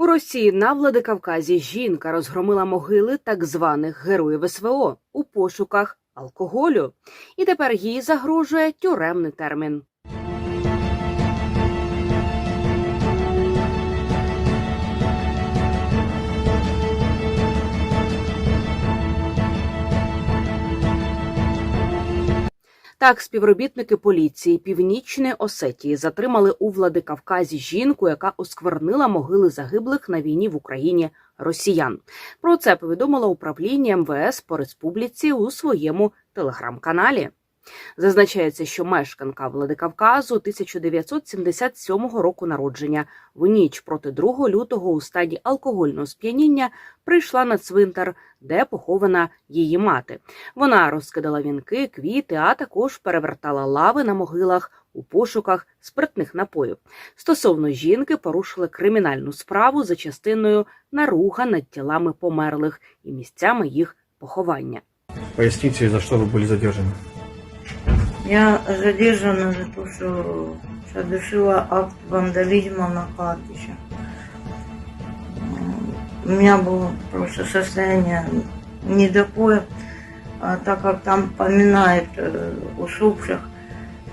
У Росії на Владикавказі жінка розгромила могили так званих героїв СВО у пошуках алкоголю, і тепер їй загрожує тюремний термін. Так, співробітники поліції Північної Осетії затримали у Владикавказі жінку, яка осквернила могили загиблих на війні в Україні росіян. Про це повідомило управління МВС по республіці у своєму телеграм-каналі. Зазначається, що мешканка Владикавказу 1977 року народження в ніч проти 2 лютого у стані алкогольного сп'яніння прийшла на цвинтар, де похована її мати. Вона розкидала вінки, квіти, а також перевертала лави на могилах у пошуках спиртних напоїв. Стосовно жінки порушили кримінальну справу за частиною наруга над тілами померлих і місцями їх поховання. Поясните, за что вы были задержаны. Я задержана за то, что совершила акт вандализма на кладбище. М, У меня было просто состояние недопоя, а так как там поминают э, усопших,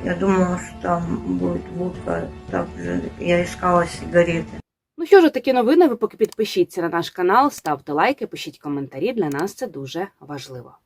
я думала, что там будет водка, также я искала сигареты. Ну що ж, такі новини. Ви поки підпишіться на наш канал, ставте лайки, пишіть коментарі. Для нас це дуже важливо.